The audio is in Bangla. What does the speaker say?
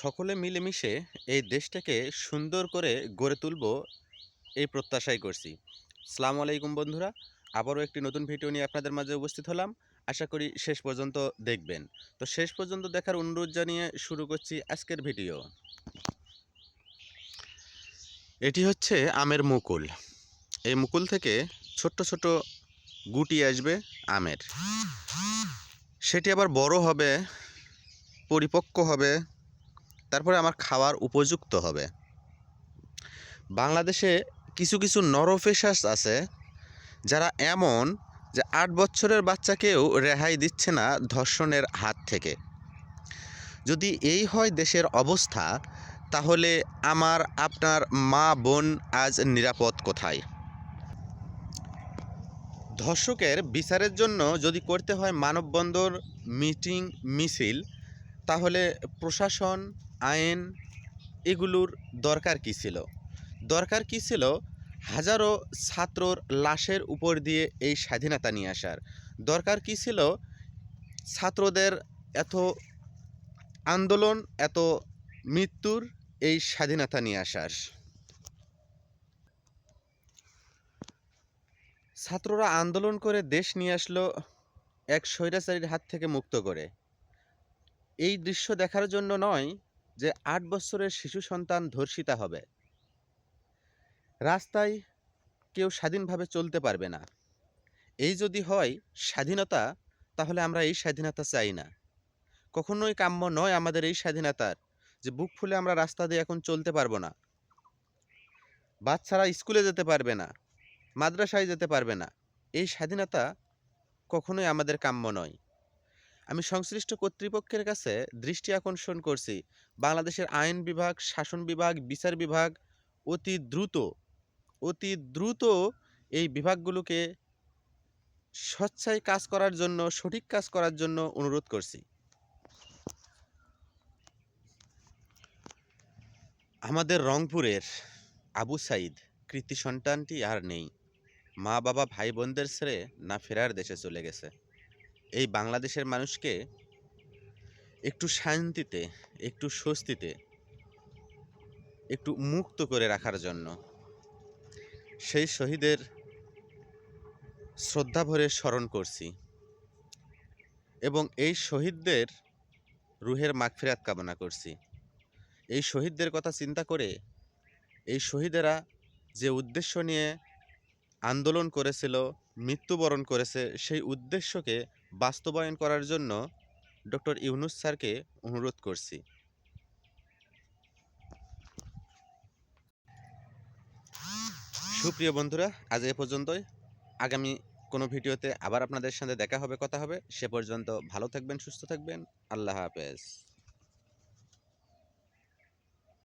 সকলে মিলেমিশে এই দেশটাকে সুন্দর করে গড়ে তুলব এই প্রত্যাশাই করছি। সালাম আলাইকুম বন্ধুরা, আবারও একটি নতুন ভিডিও নিয়ে আপনাদের মাঝে উপস্থিত হলাম। আশা করি শেষ পর্যন্ত দেখবেন। তো শেষ পর্যন্ত দেখার অনুরোধ জানিয়ে শুরু করছি আজকের ভিডিও। এটি হচ্ছে আমের মুকুল। এই মুকুল থেকে ছোট্ট ছোট গুটি আসবে আমের। সেটি আবার বড় হবে, পরিপক্ক হবে তারপরে আমার খাওয়ার উপযুক্ত হবে। বাংলাদেশে কিছু কিছু নরফেশাস আছে যারা এমন যে আট বছরের বাচ্চাকেও রেহাই দিচ্ছে না ধর্ষণের হাত থেকে। যদি এই হয় দেশের অবস্থা, তাহলে আমার, আপনার মা, বোন আজ নিরাপদ কোথায়? ধর্ষকের বিচারের জন্য যদি করতে হয় মানববন্ধন, মিটিং, মিছিল, তাহলে প্রশাসন আইন এগুলোর দরকার কী ছিল? দরকার কী ছিল হাজারো ছাত্রর লাশের উপর দিয়ে এই স্বাধীনতা নিয়ে আসার? দরকার কী ছিল ছাত্রদের এত আন্দোলন, এত মৃত্যুর এই স্বাধীনতা নিয়ে আসার? ছাত্ররা আন্দোলন করে দেশ নিয়ে আসলো এক স্বৈরাচারীর হাত থেকে মুক্ত করে। এই দৃশ্য দেখার জন্য নয় যে আট বছরের শিশু সন্তান ধর্ষিতা হবে। রাস্তায় কেউ স্বাধীনভাবে চলতে পারবে না। এই যদি হয় স্বাধীনতা, তাহলে আমরা এই স্বাধীনতা চাই না। কখনোই কাম্য নয় আমাদের এই স্বাধীনতার যে বুক ফুলে আমরা রাস্তা দিয়ে এখন চলতে পারব না। বাচ্চারা স্কুলে যেতে পারবে না, মাদ্রাসায় যেতে পারবে না। এই স্বাধীনতা কখনোই আমাদের কাম্য নয়। আমি সংশ্লিষ্ট কর্তৃপক্ষের কাছে দৃষ্টি আকর্ষণ করছি। বাংলাদেশের আইন বিভাগ, শাসন বিভাগ, বিচার বিভাগ অতি দ্রুত অতি দ্রুত এই বিভাগগুলোকে স্বচ্ছায় কাজ করার জন্য, সঠিক কাজ করার জন্য অনুরোধ করছি। আমাদের রংপুরের আবু সাইদ, কৃতি সন্তানটি আর নেই। মা বাবা ভাই বোনদের ছেড়ে না ফেরার দেশে চলে গেছে। এই বাংলাদেশের মানুষকে একটু শান্তিতে, একটু স্বস্তিতে, একটু মুক্ত করে রাখার জন্য সেই শহীদের শ্রদ্ধা ভরে স্মরণ করছি এবং এই শহীদদের রুহের মাগফিরাত কামনা করছি। এই শহীদদের কথা চিন্তা করে এই শহীদেরা যে উদ্দেশ্য নিয়ে আন্দোলন করেছিল, মৃত্যুবরণ করেছে সেই উদ্দেশ্যকে বাস্তবায়ন করার জন্য ডক্টর ইউনুস স্যারকে অনুরোধ করছি। সুপ্রিয় বন্ধুরা, আজ এ পর্যন্তই। আগামী কোনো ভিডিওতে আবার আপনাদের সাথে দেখা হবে, কথা হবে। সে পর্যন্ত ভালো থাকবেন, সুস্থ থাকবেন। আল্লাহ হাফেজ।